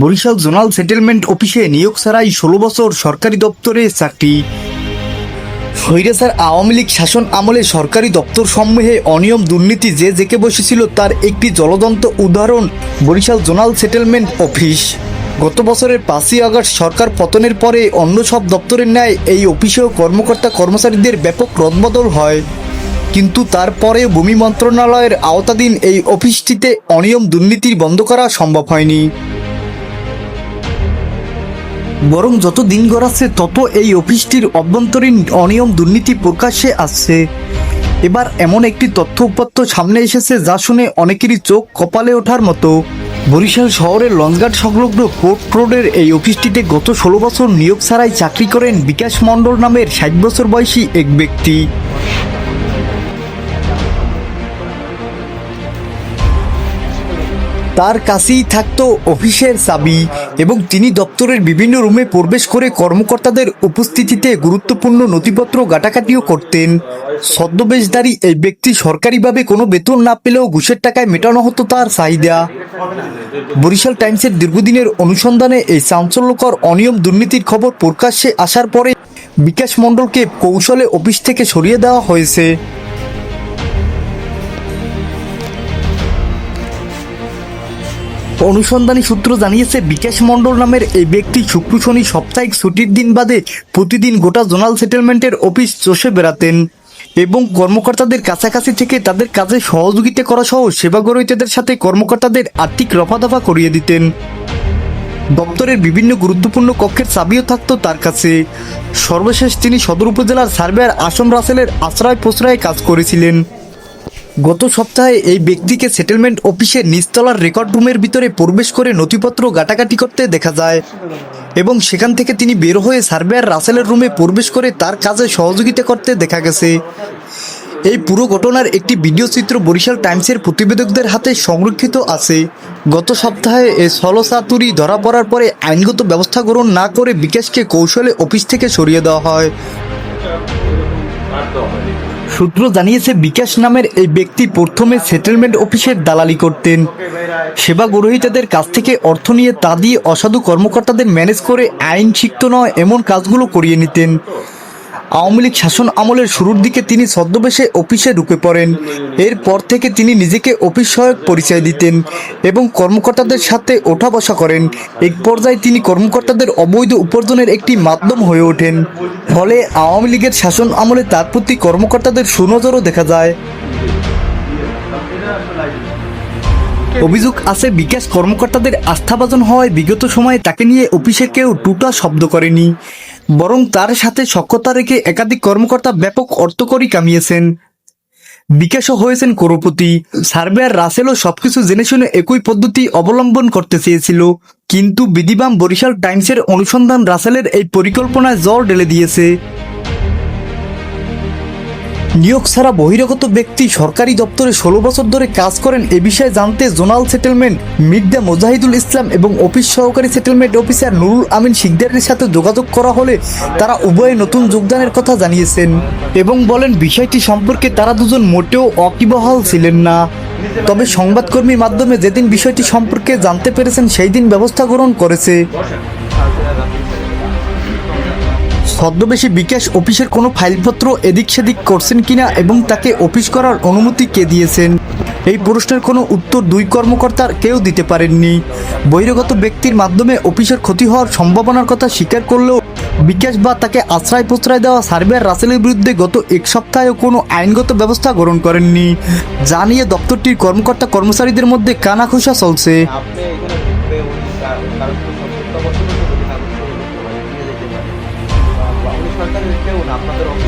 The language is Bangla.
বরিশাল জোনাল সেটেলমেন্ট অফিসে নিয়োগ ছাড়াই ষোলো বছর সরকারি দপ্তরে চাকরি। স্বৈরাচার আওয়ামী লীগ শাসন আমলে সরকারি দপ্তর সমূহে অনিয়ম দুর্নীতি যে জেকে বসেছিল তার একটি জলদন্ত উদাহরণ বরিশাল জোনাল সেটেলমেন্ট অফিস। গত বছরের পাঁচই আগস্ট সরকার পতনের পরে অন্য সব দপ্তরের ন্যায় এই অফিসেও কর্মকর্তা কর্মচারীদের ব্যাপক রদবদল হয়। কিন্তু তারপরে ভূমি মন্ত্রণালয়ের আওতাধীন এই অফিসটিতে অনিয়ম দুর্নীতির বন্ধ করা সম্ভব হয়নি। বরং যত দিন গড়াচ্ছে, তত এই অফিসটির অভ্যন্তরীণ অনিয়ম দুর্নীতি প্রকাশ্যে আসছে। এবার এমন একটি তথ্য উপাত্ত সামনে এসেছে, যা শুনে অনেকেরই চোখ কপালে ওঠার মতো। বরিশাল শহরের লঞ্চঘাট সংলগ্ন কোর্ট রোডের এই অফিসটিতে গত ষোলো বছর নিয়োগ ছাড়াই চাকরি করেন বিকাশ মণ্ডল নামের ষাট বছর বয়সী এক ব্যক্তি। তার কাছেই থাকতো অফিসের চাবি এবং তিনি দপ্তরের বিভিন্ন রুমে প্রবেশ করে কর্মকর্তাদের উপস্থিতিতে গুরুত্বপূর্ণ নথিপত্র গাটাকাটিও করতেন। ছদ্মবেশধারী এই ব্যক্তি সরকারিভাবে কোনো বেতন না পেলেও ঘুষের টাকায় মেটানো হতো তার চাহিদা। বরিশাল টাইমসের দীর্ঘদিনের অনুসন্ধানে এই চাঞ্চল্যকর অনিয়ম দুর্নীতির খবর প্রকাশ্যে আসার পরে বিকাশ মণ্ডলকে কৌশলে অফিস থেকে সরিয়ে দেওয়া হয়েছে। অনুসন্ধানী সূত্র জানিয়েছে, বিকাশ মণ্ডল নামের এই ব্যক্তি শুক্র শনি সাপ্তাহিক ছুটির দিন বাদে প্রতিদিন গোটা জোনাল সেটেলমেন্টের অফিস চষে বেড়াতেন এবং কর্মকর্তাদের কাছাকাছি থেকে তাদের কাজে সহযোগিতা করা সহ সেবা গ্রহীতাদের সাথে কর্মকর্তাদের আর্থিক রফাদফা করিয়ে দিতেন। দপ্তরের বিভিন্ন গুরুত্বপূর্ণ কক্ষের চাবিও থাকতো তার কাছে। সর্বশেষ তিনি সদর উপজেলার সার্ভেয়ার আসম রাসেলের আশ্রয় প্রশ্রয়ে কাজ করেছিলেন। গত সপ্তাহে এই ব্যক্তিকে সেটেলমেন্ট অফিসের নিচতলার রেকর্ড রুমের ভিতরে প্রবেশ করে নথিপত্র গাটাগাটি করতে দেখা যায়। এবং সেখান থেকে তিনি বের হয়ে সার্ভেয়ার রাসেলের রুমে প্রবেশ করে তার কাজে সহযোগিতা করতে দেখা গেছে। এই পুরো ঘটনার একটি ভিডিও চিত্র বরিশাল টাইমসের প্রতিবেদকদের হাতে সংরক্ষিত আছে। গত সপ্তাহে এই সলসাতুরি ধরা পড়ার পরে আইনগত ব্যবস্থা গ্রহণ না করে বিকাশকে কৌশলে অফিস থেকে সরিয়ে দেওয়া হয়। সূত্র জানিয়েছে, বিকাশ নামের এই ব্যক্তি প্রথমে সেটেলমেন্ট অফিসের দালালি করতেন। সেবা গ্রহীতাদের কাছ থেকে অর্থ নিয়ে তা দিয়ে অসাধু কর্মকর্তাদের ম্যানেজ করে আইন শিখত নয়, এমন কাজগুলো করিয়ে নিতেন। আওয়ামী লীগ শাসন আমলের শুরুর দিকে তিনি ছদ্মবেশে অফিসে ঢুকে পড়েন। এরপর থেকে তিনি নিজেকে অফিস সহায়ক পরিচয় দিতেন এবং কর্মকর্তাদের সাথে ওঠা বসা করেন। এক পর্যায়ে তিনি কর্মকর্তাদের অবৈধ উপার্জনের একটি মাধ্যম হয়ে ওঠেন। ফলে আওয়ামী লীগের শাসন আমলে তার প্রতি কর্মকর্তাদের সুনজরও দেখা যায়। অভিযোগ আছে, বিকাশ কর্মকর্তাদের আস্থাভাজন হওয়ায় বিগত সময়ে তাকে নিয়ে অফিসে কেউ টুটা শব্দ করেনি। বরং তার সাথে সক্ষতা রেখে একাধিক কর্মকর্তা ব্যাপক অর্থকরী কামিয়েছেন। বিকাশও হয়েছেন করোপতি সার্ভেয়ার রাসেলও সবকিছু জেনে শুনে একই পদ্ধতি অবলম্বন করতে চেয়েছিল। কিন্তু বিধিবাম বরিশাল টাইমসের অনুসন্ধান রাসেলের এই পরিকল্পনায় জল ঢেলে দিয়েছে। নিয়োগ ছাড়া বহিরাগত ব্যক্তি সরকারি দপ্তরে ষোলো বছর ধরে কাজ করেন এ বিষয়ে জানতে জোনাল সেটেলমেন্ট, মির্জা মোজাহিদুল ইসলাম এবং অফিস সহকারী সেটেলমেন্ট অফিসার নুরুল আমিন শিকদারের সাথে যোগাযোগ করা হলে তারা উভয়ে নতুন যোগদানের কথা জানিয়েছেন এবং বলেন, বিষয়টি সম্পর্কে তারা দুজন মোটেও অকিবহাল ছিলেন না। তবে সংবাদকর্মীর মাধ্যমে যেদিন বিষয়টি সম্পর্কে জানতে পেরেছেন, সেই দিন ব্যবস্থা গ্রহণ করেছে। ছদ্মবেশী বিকাশ অফিসের কোনো ফাইলপত্র এদিক সেদিক করছেন কিনা এবং তাকে অফিস করার অনুমতি কে দিয়েছেন? এই প্রশ্নের কোনো উত্তর দুই কর্মকর্তার কেউ দিতে পারেননি। বহিরাগত ব্যক্তির মাধ্যমে অফিসের ক্ষতি হওয়ার সম্ভাবনার কথা স্বীকার করলেও বিকাশ বা তাকে আশ্রয় প্রশ্রয় দেওয়া সার্ভেয়ার রাসেলের বিরুদ্ধে গত এক সপ্তাহেও কোনো আইনগত ব্যবস্থা গ্রহণ করেননি। যা নিয়ে দপ্তরটির কর্মকর্তা কর্মচারীদের মধ্যে কানাঘুষা চলছে। আপনাদের অফিসের কেউ না